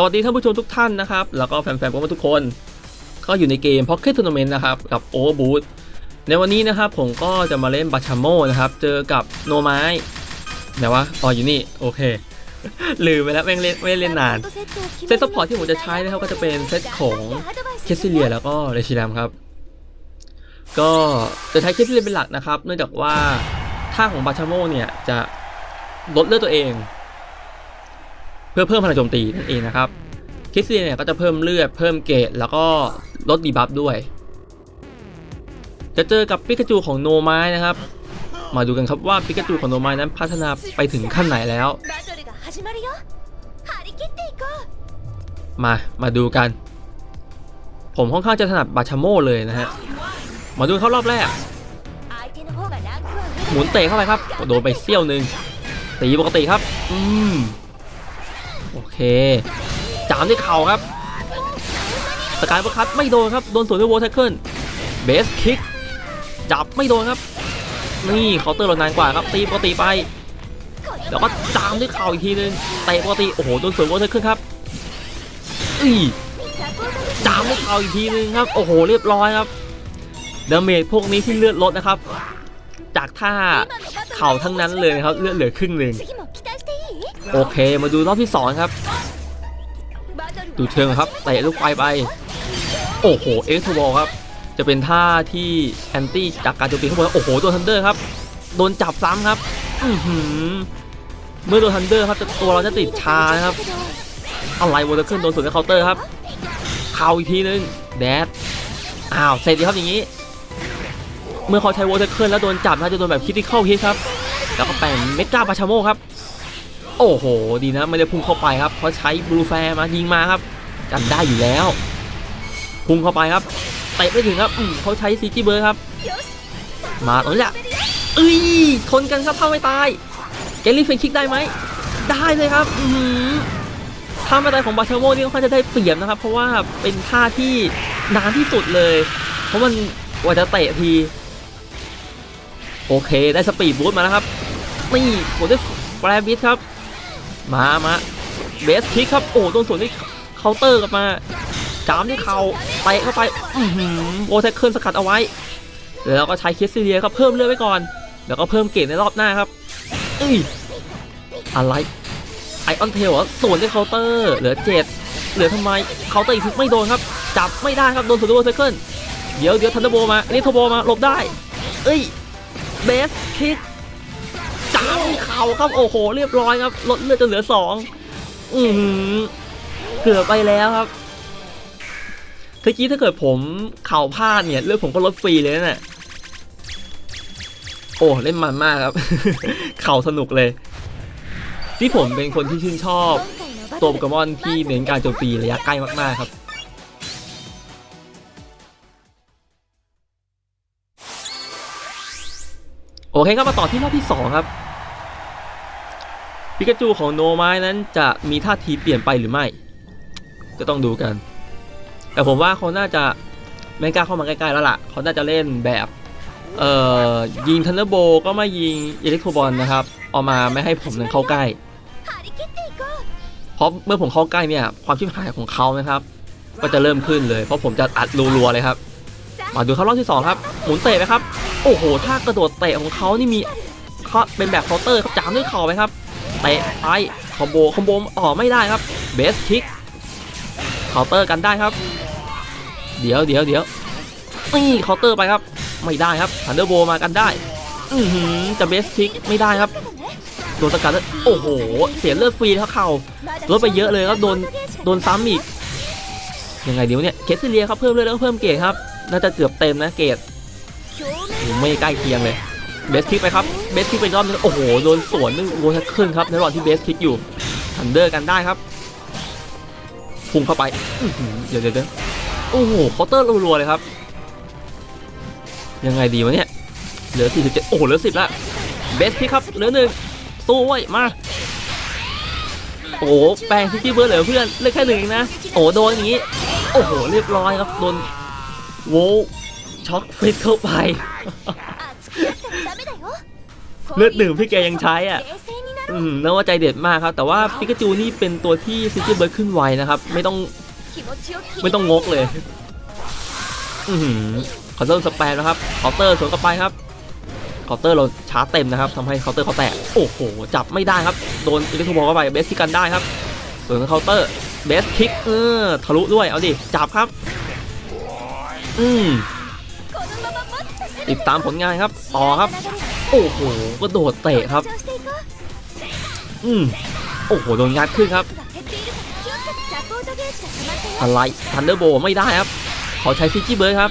สวัสดีท่านผู้ชมทุกท่านนะครับ แล้วก็แฟนๆโปเกมทุกคน ก็อยู่ในเกม Pocket Tournament นะครับ กับ Overboot ในวันนี้นะครับผมก็จะมาเล่นบาชาโมนะครับ เจอกับโนไม้ไหนวะอ๋ออยู่นี่ โอเค ลืมไปแล้วไม่งเล่นไม่ได้เล่นนาน เซตซัพพอร์ตที่ผมจะใช้นะครับก็จะเป็นเซตของเคสซิเลียแล้วก็เรชิแรมครับ ก็จะใช้เคสซิเลียเป็นหลักนะครับ เนื่องจากว่าท่าของบาชาโมเนี่ยจะลดเลือดตัวเอง พื่อเพิ่มพลังโจมตีนั่นเองนะครับคริสเตียนเนี่ยก็จะเพิ่มเลือดเพิ่มเกตแล้วก็ลดดีบัฟด้วย จะเจอกับปิกาจูของโนไม้นะครับ มาดูกันครับว่าปิกาจูของโนไม้นั้นพัฒนาไปถึงขั้นไหนแล้ว มา มาดูกัน ผมค่อนข้างจะถนัดบาชโมเลยนะฮะ มาดูเข้ารอบแรก หมุนเตะเข้าไปครับ โดนไปเซี่ยวหนึ่งตีปกติครับ อืม โอเคจามด้วยเข่าครับสกายประคัตไม่โดนครับโดนสวนด้วยโวลแท็กเกิลเบสคิกจับไม่โดนครับ นี่เคาน์เตอร์หล่นานกว่าครับตีปกติไป แล้วก็จามด้วยเข่าอีกทีนึงเตะปกติโอ้โหโดนสวนโวลแท็กเกิลครับอีจามด้วยเข่าอีกทีนึงครับ โอ้โหเรียบร้อยครับเดาเมจพวกนี้ที่เลือดลดนะครับ จากท่าเข่าทั้งนั้นเลยนะครับเลือดเหลือครึ่งหนึ่ง โอเคมาดูรอบที่ 2 ครับ ดูเชิงครับเต่ลูกไฟไป โอ้โหเอ็กซ์บอลครับ จะเป็นท่าที่แอนตี้จากการโจมตีข้างบนโอ้โหตัวทันเดอร์ครับ โดนจับซ้ำครับ อืเมื่อโดนทันเดอร์ครับตัวเราจะติดชานะครับ อะไรวอเตอร์เคลื่อนโดนส่วนในเคาน์เตอร์ครับเข้าอีกทีนึงแดดอ้าวเสร็จดีครับอย่างนี้ เมื่อเขาใช้วอเตอร์เคลื่อนแล้วโดนจับนะจะโดนแบบคิดที่เข้าฮิตครับ แล้วก็แปลงเมกาปาชโมครับ โอ้โห ดีนะไม่ได้พุ่งเข้าไปครับเพราะใช้บลูแฟร์มายิงมาครับกันได้อยู่แล้ว พุ่งเข้าไปครับเตะไม่ถึงครับเขาใช้ซีจีเบอร์ครับ มาตรงนี้แหละเอ้ยทนกันครับถ้าไม่ตายเกลลี่เฟนคิกได้ไหมได้เลยครับอืท่าไม่ตายของบาชาโมนี่ค่อนข้างจะได้เปรียบนะครับ เพราะว่าเป็นท่าที่นานที่สุดเลย เพราะมันกว่าจะเตะทีโอเค ได้สปีดบูสต์มาแล้วครับนี่ผมได้แฟร์บิทครับ มามาเบสคิกครับ โอ้โดนสวนด้วยเคาน์เตอร์กลับมา จามด้วยเขาเตะเข้าไปอือหือโอแทคเคิลสกัดเอาไว้ แล้วก็ใช้เคสซิเลียครับเพิ่มเลือดไว้ก่อน แล้วก็เพิ่มเกรดในรอบหน้าครับอ้ยอะไรไอออนเทลสวนด้วยเคาน์เตอร์เหลือเจ็ดเหลือทำไมเคาน์เตอร์อีกทีไม่โดนครับ จับไม่ได้ครับ โดนสวนด้วยโอแทคเคิลเดี๋ยวเดี๋ยวทันเดอร์โบมาเรียกโทโบมาหลบได้ เอ้ยเบสคิก สามเข่าครับโอ้โหเรียบร้อยครับลดเลือดจนเหลือสองอืมเกือบไปแล้วครับเมื่อกี้ถ้าเกิดผมเข่าพลาดเนี่ยเลือดผมก็ลดฟรีเลยนะ่ะโอ้เล่นมันมากครับ เข่าสนุกเลยที่ผมเป็นคนที่ชื่นชอบ ตัวโปเกมอนที่เน้นการโจมตีระยะใกล้มากๆครับโอเคครับมาต่อที่รอบที่ 2 ครับ ปิกาจูของโนไม้นั้นจะมีท่าทีเปลี่ยนไปหรือไม่ ก็ต้องดูกัน แต่ผมว่าเขาน่าจะไม่กล้าเข้ามาใกล้ๆแล้วล่ะ เขาน่าจะเล่นแบบ เอ่อ ยิงทันเดอร์โบก็มายิงเอเล็กโทรบอลนะครับ ออกมาไม่ให้ผมนั้นเข้าใกล้ เพราะเมื่อผมเข้าใกล้เนี่ย ความชิบหายของเขานะครับ ก็จะเริ่มขึ้นเลย เพราะผมจะอัดรัวๆเลยครับ มาดูเรับรอบที่2ครับ หมุนเตะไหมครับ โอ้โห ถ้ากระโดดเตะของเขานี่มีเขาเป็นแบบเคาน์เตอร์ครับจามด้วยเข่าไหมครับ เตะไปคอมโบคอมโบต่อไม่ได้ครับเบสคิกเคาน์เตอร์กันได้ครับ เดี๋ยวเดี๋ยวเดี๋ยวนี่เคาน์เตอร์ไปครับ ไม่ได้ครับทันเดอร์โบมากันได้ อือหือจะเบสคิกไม่ได้ครับโดนสกัดแล้วโอ้โห เสียเลือดฟรีครับเข่าลดไปเยอะเลยแล้วโดนโดนซ้ำอีกยังไงเดี๋ยวเนี่ยเคสซิเลียครับเพิ่มเลือดแล้วเพิ่มเกรดครับน่าจะเกือบเต็มนะเกรดไม่ใกล้เคียงเลย เบสคิกไปครับ เบสคิกไปรอบนึง โอ้โห โดนสวนนึงโวทัคขึ้นครับในระหว่างที่เบสคิกอยู่ทันเดอร์กันได้ครับ พุ่งเข้าไปเดี๋ยวเดี๋ยวเดี๋ยวโอ้โหเคาน์เตอร์รัวๆเลยครับ ยังไงดีวะเนี่ย เหลือ 47 โอ้โห เหลือ 10ละ เบสคิกครับ เหลือหนึ่งสู้ไว้มา โอ้โหแปลงซิตี้เบิร์ดเหลือเพื่อนเลือกแค่หนึ่งนะ โอ้โหโดนอย่างนี้ โอ้โห เรียบร้อยครับ โดนโวช็อกฟิตเข้าไป เลือดดื่มพี่แกยังใช้อะอืมน่าว่าใจเด็ดมากครับ แต่ว่าพิกาจูนี่เป็นตัวที่ซิตี้เบิร์ดขึ้นไวนะครับ ไม่ต้องไม่ต้องงกเลยอืมคอนเซิร์สแปมนะครับเคอเตอร์สวนกลับไปครับเคอเตอร์เราชาร์จเต็มนะครับทำให้เคาเตอร์เขาแตกโอ้โห จับไม่ได้ครับ โดนอิเล็กโทรบอลเข้าไปเบสที่กันได้ครับส่วนเคาเตอร์เบสคิกเออทะลุด้วยเอาดิจับครับ อืมติดตามผลงานครับ ต่อครับ โอ้โหก็โดดเตะครับ อืมโอ้โหโดนงัดขึ้นครับอะไรทันเดอร์โบไม่ได้ครับ ขอใช้ฟิจิเบิร์ครับ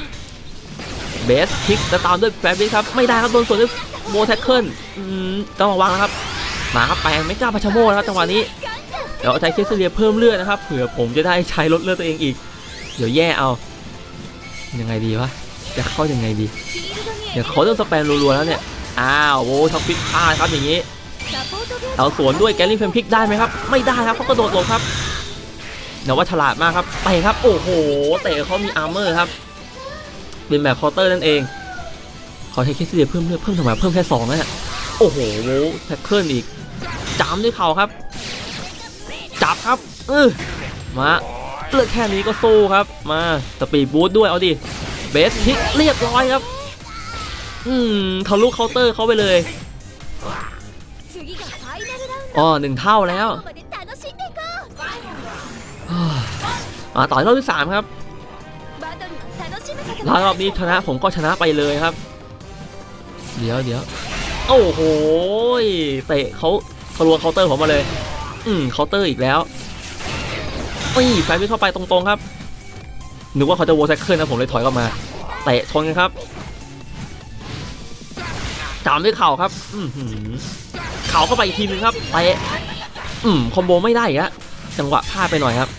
เบสคิกจะตามด้วยแฟร์บิครับ ไม่ได้ครับโดนส่วนด้วยโบแท็กเกิลต้องระวังนะครับหมาครับแปลงไม่กล้าพัชโมนะครับจังหวะนี้เดี๋ยวใช้เคสเลียเพิ่มเลือดนะครับเผื่อผมจะได้ใช้ลดเลือดตัวเองอีก เดี๋ยวแย่เอายังไงดีวะจะเข้ายังไงดีเดี๋ยวเขาต้องสแปมรัวๆแล้วเนี่ย อ้าวโอ้ท็อปฟิตพลาดครับอย่างนี้เอาสวนด้วยแกลลี่เฟมพิกได้ไหมครับ ไม่ได้ครับเขากระโดดลงครับนว่าฉลาดมากครับไปครับ โอ้โหเตะเขามีอาร์เมอร์ครับเป็นแบบคอเตอร์นั่นเอง ขอใช้คิสเดียเพิ่มเลือดเพิ่มทำไมเพิ่มแค่สองนะฮะโอ้โหแท็กเกิลอีกจามด้วยเข่าครับ จับครับเออมาเลือดแค่นี้ก็สู้ครับ มาสปีดบูทด้วยเอาดิเบสฮิกเรียบร้อยครับ ทะลุเคาน์เตอร์เขาไปเลยอ๋อหนึ่งเท่าแล้วอ่าต่อยรอบที่สามครับรอบนี้ชนะผมก็ชนะไปเลยครับ เดี๋ยวเดี๋ยวโอ้โหเตะเขาทะลวงเคาน์เตอร์ผมมาเลย อืมเคาน์เตอร์อีกแล้วนี่แฟนวิ่งเข้าไปตรงๆครับนึกว่าเขาจะโวลแซคเคิลนะผมเลยถอยกลับมาเตะชนกันครับ จามด้วยเข่าครับอืเข่าเข้าไปอีกทีนึงครับเตะอืมคอมโบไม่ได้อีกอะจังหวะพลาดไปหน่อยครับ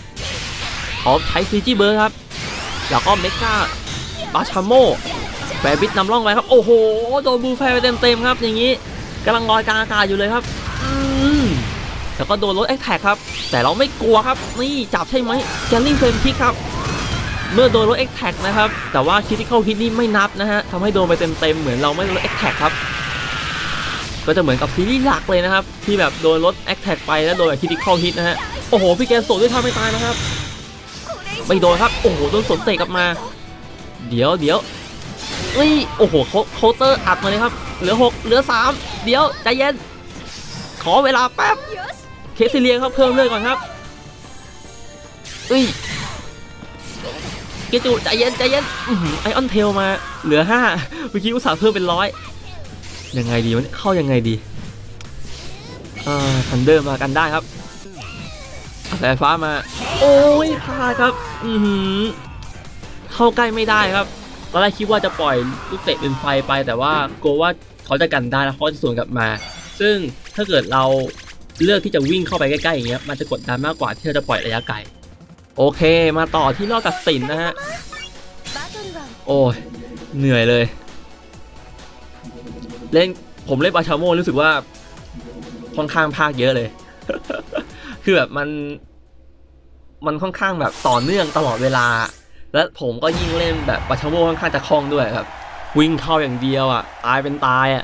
ขอใช้ซีจีเบิร์ครับแล้วก็เมกาบาชามโมแฟร์บิทนำร่องไว้ครับ โอ้โห โดนบูแฟร์ไปเต็มๆครับ อย่างนี้กำลังลอยกลางอากาศอยู่เลยครับแล้วก็โดนรถแอคแท็กครับ แต่เราไม่กลัวครับ นี่จับใช่ไหมแกลลิงเฟรมคิกครับ เมื่อโดนรถแอคแท็กนะครับ แต่ว่าคิติคอลฮิตนี่ไม่นับนะฮะทำให้โดนไปเต็มๆ เหมือนเราไม่โดนรถแอคแท็กครับ ก็จะเหมือนกับซีรีส์หลักเลยนะครับ ที่แบบโดนรถแอคแท็กไปแล้วโดนแบบคิติคอลฮิตนะฮะ โอ้โห พี่แกโสดด้วยท่าไม่ตายนะครับ ไม่โดนครับ โอ้โห โดนสนเตะกลับมา เดี๋ยวเดี๋ยวเฮ้ย โอ้โหเขาเคาน์เตอร์อัดมาเลยครับ เหลือหกเหลือสามเดี๋ยวใจเย็น ขอเวลาแป๊บ เคสซิเลียครับเพิ่มเลือดก่อนครับเฮ้ยเกจูใจเย็นใจเย็นไอออนเทลมา เหลือห้าเมื่อกี้อุตส่าห์เพิ่มเป็นร้อย ยังไงดีมันเข้ายังไงดีอ่าทันเดอร์มากันได้ครับสายฟ้ามา โอ้ยพลาดครับ อือหือ เข้าใกล้ไม่ได้ครับตอนแรกคิดว่าจะปล่อยลูกเตะเป็นไฟไป แต่ว่ากลัวว่าเขาจะกันได้แล้วเขาจะสวนกลับมา ซึ่งถ้าเกิดเราเลือกที่จะวิ่งเข้าไปใกล้ๆอย่างเงี้ยมันจะกดดันมากกว่าที่เราจะปล่อยระยะไกลโอเค มาต่อที่รอบตัดสินนะฮะ โอ้ยเหนื่อยเลย เล่นผมเล่นอาชาโมรู้สึกว่าค่อนข้างภาคเยอะเลย คือแบบมัน มันค่อนข้างแบบต่อเนื่องตลอดเวลา และผมก็ยิ่งเล่นแบบอาชาโมค่อนข้างจะคล่องด้วยครับ วิ่งเข้าอย่างเดียวอะตายเป็นตายอะ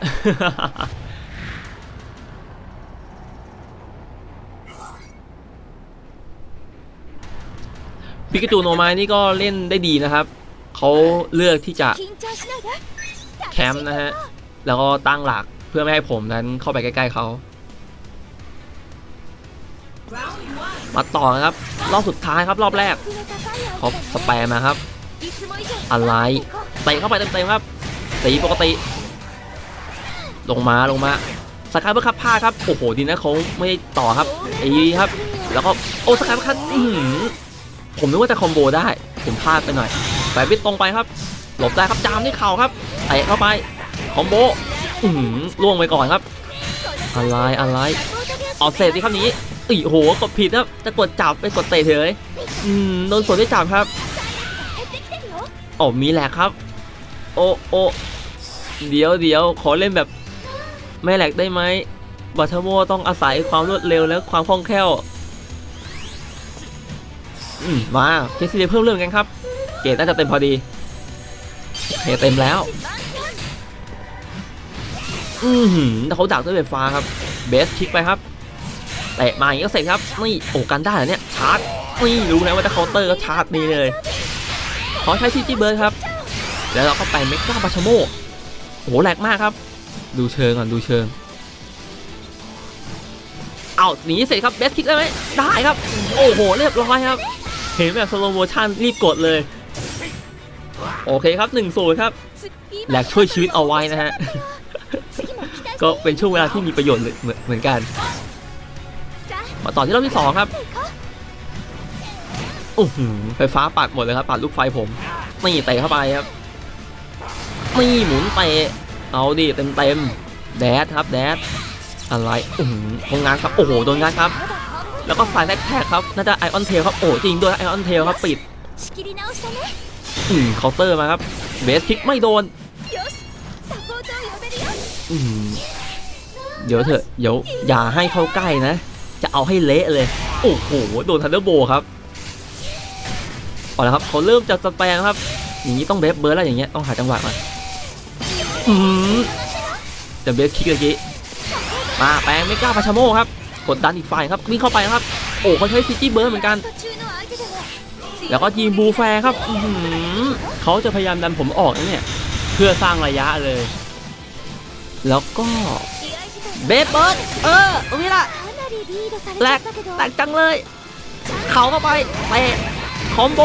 ปิกตูโนไม้นี่ก็เล่นได้ดีนะครับ เขาเลือกที่จะแคมป์นะฮะ แล้วก็ตั้งหลักเพื่อไม่ให้ผมนั้นเข้าไปใกล้ ๆเขา มาต่อครับ รอบสุดท้ายครับรอบแรกเขาสแปมมาครับ อะไรเตะเข้าไปเต็มๆครับตีปกติ ลงมาลงมาสกายเพื่อคับผ้าครับโอ้โหดีนะเขาไม่ต่อครับไอ้ครับ แล้วก็โอ้สกายเพื่อคับผมนึกว่าจะคอมโบได้ผมพลาดไปหน่อยแต่วิทตรงไปครับ หลบได้ครับจามที่เข่าครับเตะเข้าไป คอมโบอืมล่วงไปก่อนครับ อะไรอะไรเอาเสร็จสิครับนี้อีโหกดผิดครับจะกดจับไปกดเตะเฉยอืมโดนสวนด้วยจับครับโอ้มีแหลกครับ โอโอเดี๋ยวเดี๋ยวขอเล่นแบบไม่แหลกได้ไหมบัตเทโมต้องอาศัยความรวดเร็วและความคล่องแคล่วอืมมาเคสเดียเพิ่มเรื่องกันครับ เกตน่าจะเต็มพอดีเกเต็มแล้ว อือหือแต่เขาจักด้วยไฟฟ้าครับ เบสคลิกไปครับแตะมาอย่างนี้ก็เสร็จครับ นี่โอ้กันได้เหรอเนี่ย ชาร์จ นี่รู้นะว่าจะเคาน์เตอร์ก็ชาร์จดีเลย ขอใช้ที่ตี้เบิร์ดครับ แล้วเราก็ไปเมกาปาชโมโอ้โหแหลกมากครับ ดูเชิงก่อนดูเชิง เอาหนีเสร็จครับ เบสคลิกได้ไหมได้ครับ โอ้โห เรียบร้อยครับ เห็นแบบสโลโมชั่นรีบกดเลย โอเคครับ1นึ่งศูนย์ครับแหลกช่วยชีวิตเอาไว้นะฮะ ก็เป็นช่วงเวลาที่มีประโยชน์เหมือนกัน มาต่อที่รอบที่สองครับโอ้โหไฟฟ้าปัดหมดเลยครับปัดลูกไฟผมนี่เตะเข้าไปครับนี่หมุนเตะเอาดิเต็มเต็มแดดครับแดดอะไรโอืมโดนงานครับโอ้โหโดนงานครับ แล้วก็ฝ่ายแรกแทกครับน่าจะไอออนเทลครับโอ้จริงด้วยไอออนเทลครับปิดอืมเคาน์เตอร์มาครับเบสคิกไม่โดน เดี๋ยวเถอะเดี๋ยวอย่าให้เข้าใกล้นะ จะเอาให้เละเลย โอ้โห โดนทันเดอร์โบครับเอาละครับเขาเริ่มจะสแปงครับ อย่างนี้ต้องเบฟเบิร์ดแล้วอย่างเงี้ยต้องหาจังหวะมาอืมจะเบฟคิกเมื่อกี้มาแปลงไม่กล้าปาชโมครับ กดดันอีกฝ่ายครับวิ่งเข้าไปครับ โอ้เขาใช้ซิตี้เบิร์ดเหมือนกัน แล้วก็ยิงบูแฟครับเขาจะพยายามดันผมออกนะเนี่ยเพื่อสร้างระยะเลย แล้วก็เบเบิร์ดเออตรงนี้ละแหลกแหลกจังเลย เขาเข้าไปเตะคอมโบ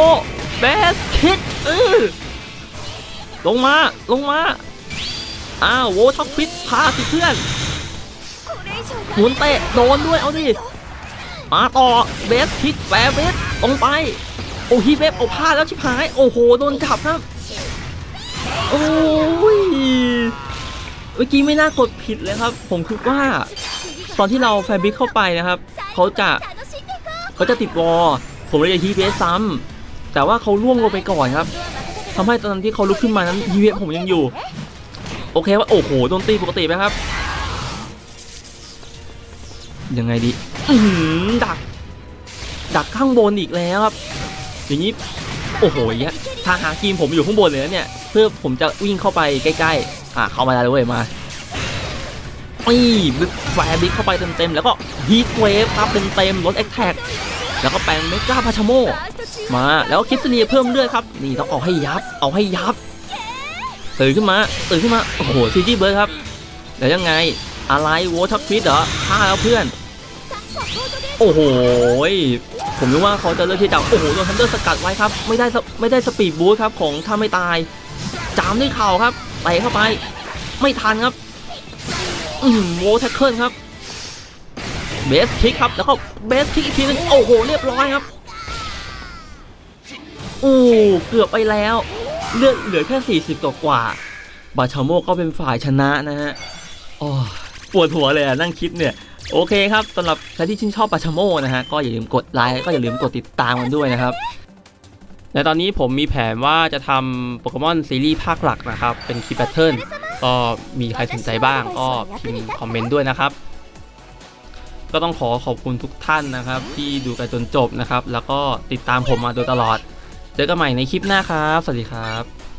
เบสคิดเออลงมาลงมาอ้าวโวท็อปฟิตพาสิเพื่อนหมุนเตะโดนด้วยเอาดิมาต่อเบสคิดแฝเบสลงไป โอ้ฮีเบฟเอาพลาดแล้วชิบหาย โอ้โห โดนจับครับ โอ้ย มื่อกี้ไม่น่ากดผิดเลยครับ ผมคิดว่า ตอนที่เราแฟบิกเข้าไปนะครับเขาจะเขาจะติดวอผมเลยจะฮีเบสซ้ำแต่ว่าเขาล่วงลงไปก่อนครับทำให้ตอนที่เขาลุกขึ้นมานั้นฮีเบสผมยังอยู่ โอเคว่าโอ้โหโดนตีปกติไหมครับ ยังไงดีดัก ดักข้างบนอีกแล้วครับ อย่างนี้โอ้โหยทางหากีมผมอยู่ข้างบนเลยนะเนี่ย เพื่อผมจะวิ่งเข้าไปใกล้ ๆ อ่าเข้ามาแล้วเว้ยมานี่บิ๊กแฟร์บิ๊กเข้าไปเต็มๆแล้วก็ฮีทเวฟครับเต็มๆลดเอ็กแท็กแล้วก็แปลงเมกาพาชโมมาแล้วคิสเนียเพิ่มเลือดครับ นี่ต้องเอาให้ยับเอาให้ยับตื่นขึ้นมาตื่นขึ้นมาโอ้โหซีจีเบิร์ดครับแล้วยังไงอะไรโวทับฟิตเหรอฆ่าแล้วเพื่อน โอ้โหผมนึกว่าเขาจะเลือกที่จะโอ้โหโดนทันเดอร์สกัดไว้ครับ ไม่ได้ไม่ได้สปีดบูสต์ครับของถ้าไม่ตาย จามด้วยเข่าครับเตะเข้าไป ไม่ทันครับ อืมโวแท็กเกิลครับ เบสคิกครับ แล้วก็เบสคิกอีกทีนึงโอ้โห เรียบร้อยครับโอ้เกือบไปแล้ว เลือดเหลือแค่ 40 กว่ากว่า บาชาโมก็เป็นฝ่ายชนะนะฮะโอ้ปวดหัวเลยอะนั่งคิดเนี่ย โอเคครับสำหรับใครที่ชื่นชอบบาชาโมนะฮะ ก็อย่าลืมกดไลค์ก็อย่าลืมกดติดตามกันด้วยนะครับ ในตอนนี้ผมมีแผนว่าจะทำโปเกมอนซีรีส์ภาคหลักนะครับ เป็นคลิปแพทเทิร์นก็มีใครสนใจบ้างก็พิมพ์คอมเมนต์ด้วยนะครับ ก็ต้องขอขอบคุณทุกท่านนะครับ ที่ดูกันจนจบนะครับ แล้วก็ติดตามผมมาโดยตลอด เจอกันใหม่ในคลิปหน้าครับ สวัสดีครับ